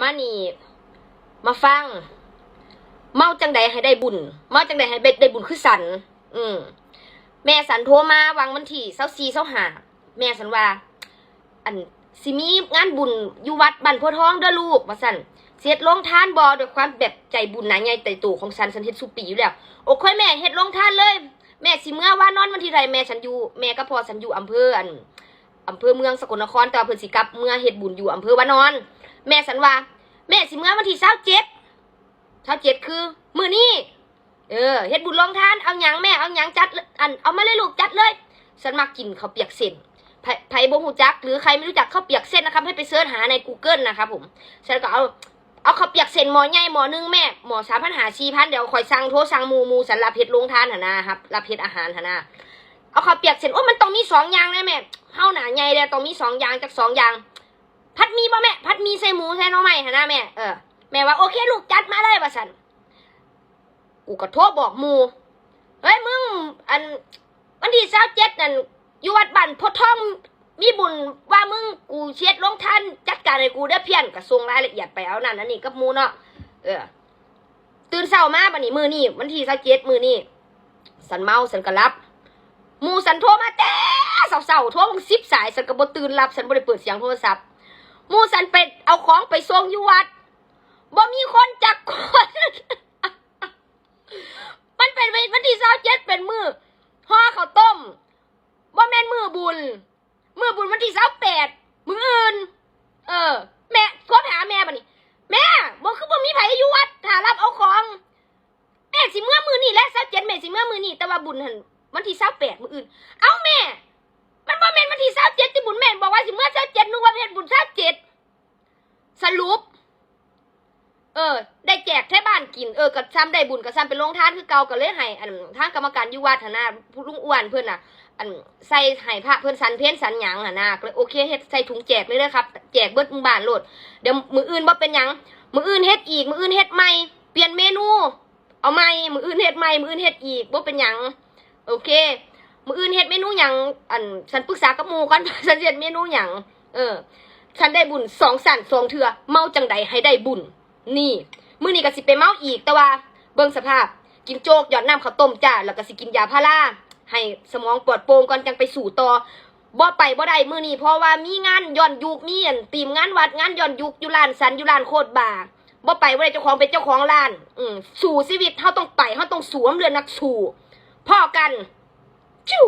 มานี่ มาฟัง เมาจังใดให้ได้บุญ เมาจังใดให้เบ็ดได้บุญคือสัน อืม แม่สันโทรมาวังวันที่เสาซีเสาหา แม่สันว่า อันสิมีงานบุญอยู่วัดบ้านโพธิ์ทองเด้อลูกว่าสันเสียดลงทานบอด้วยความแบบใจบุญหนาใหญ่ใจตู่ของสันสันเฮ็ดสุปีอยู่แล้ว โอ้ค่อยแม่เฮ็ดลงทานเลย แม่สิเมื่อว่านอนวันที่ไรแม่ฉันอยู่ แม่ก็พอฉันอยู่อำเภออัน อำเภอเมืองสกลนครแต่เพิ่นสิกลับเมื่อเฮ็ดบุญอยู่อำเภอวานอน แม่สันว่า แม่สิเมื่อวันที่เช้าเจ็ดเช้าเจ็ดคือมื้อนี้เออเฮ็ดบุญลงทานเอาหยังแม่เอาหยังจัดเอันเอามาเลยลูกจัดเลยฉันมากินข้าวเปียกเส้นไผไผบ่ฮู้จัก หรือใครไม่รู้จักข้าวเปียกเส้นนะครับให้ไปเสิร์ชหาใน Google นะครับผมฉันก็เอาเอาข้าวเปียกเส้นหมอใหญ่หมอนึงแม่หม้อสามพันหาสี่พันเดี๋ยวคอยสั่งโทรสั่งหมูหมูฉันรับเฮ็ดลงทานหนนะครับรับเฮ็ดอาหารหนนะเอาข้าวเปียกเส้นโอ้มันต้องมีสองอย่างนะแม่ เฮาหนาใหญ่เลยต้องมีสองอย่างจากสองอย่าง พัดมีบ่แม่ พัดมีใส่หมูใส่หน่อไม้หนนะแม่ เออ แม่ว่าโอเคลูกจัดมาเลยว่าฉันกูก็โทรบอกหมูเฮ้ยมึงอันวันที่เช้าเจ็ดนั่นอยู่วัดบ้านโพธิ์ทองมีบุญว่ามึงกูเช็ดลงทันจัดการให้กูได้อเพี้ยนกระทรวงรายละเอียดไปเอานั่นอันนี้กับหมูเนาะเออ ตื่นเช้ามาบัดนี้มือนี่วันที่เช้าเจ็ดมือนี่สันเมาสันก็รับหมูสันโทรมาแต่ เสาๆโทรมึงสิบสายสันก็บ่ตื่นรับสันบ่ได้เปิดเสียงโทรศัพท์มูสันไปเอาของไปส่งอยู่วัดบ่มีคนจักคนมันเป็นวันที่เช้าเจ็ดเป็นมือห่อข้าวต้มบ่แม่นมือบุญ มือบุญวันที่เสาแปดมืออื่น เออ แม่โทรหาแม่บัดนี้แม่บ่คือบ่มีไผอยู่วัดถ้ารับเอาของแม่สิเมื่อมือนี่และสักเจ็ดแม่สิเมื่อมือนี่แต่ว่าบุญหันวันที่เสาแปดมืออื่น เอาแม่ วันที่สามเจ็ดที่บุญแม่นบอกว่าสิเมื่อสามเจ็ดนึกว่าเฮ็ดบุญสามเจ็ดสรุป เออ ได้แจกแท่บ้านกินเออก็ซ้ำได้บุญก็ซ้ำเป็นโรงทานคือเก่าก็เลยให้อันทางกรรมการยุวัดหนนะผู้ลุงอ้วนเพื่อนน่ะ อันใส่ให้พระเพื่อนสันเพี้ยนสันหยังหนนะเลยโอเคเฮ็ดใส่ถุงแจกเลยเด้อครับ แจกเบิดมู่บ้านโหลดเดี๋ยวมืออื่นบ่เป็นหยังมืออื่นเฮ็ดอีก มืออื่นเฮ็ดใหม่เปลี่ยนเมนู เอาใหม่มืออื่นเฮ็ดใหม่มืออื่นเฮ็ดอีกบ่เป็นหยังโอเค มืออื่นเฮ็ดเมนูหยังอันฉันปรึกษากับหมู่ก่อน ฉันเฮ็ดเมนูหยังเออ ฉันได้บุญสองสั่นสองเถื่อเมาจังใดให้ได้บุญนี่มื้อนี้ก็สิไปเมาอีกแต่ว่าเบิ่งสภาพ กินโจ๊กหยอดน้ำข้าวต้มจ้าแล้วก็สิกินยาพาราให้สมองปลอดโปร่งก่อนจังไปสู่ต่อบ่ไปบ่ได้มื้อนี้เพราะว่ามีงานย้อนยุคมีอันตีมงานวัดงานย้อนยุคอยู่ร้านสันอยู่ร้านโคตรบาบ่ไปบ่ได้เจ้าของเป็นเจ้าของร้าน อืมสู่ชีวิตเฮาต้องไปเฮาต้องสวมเรือนักสู่พ่อกัน จิ้ว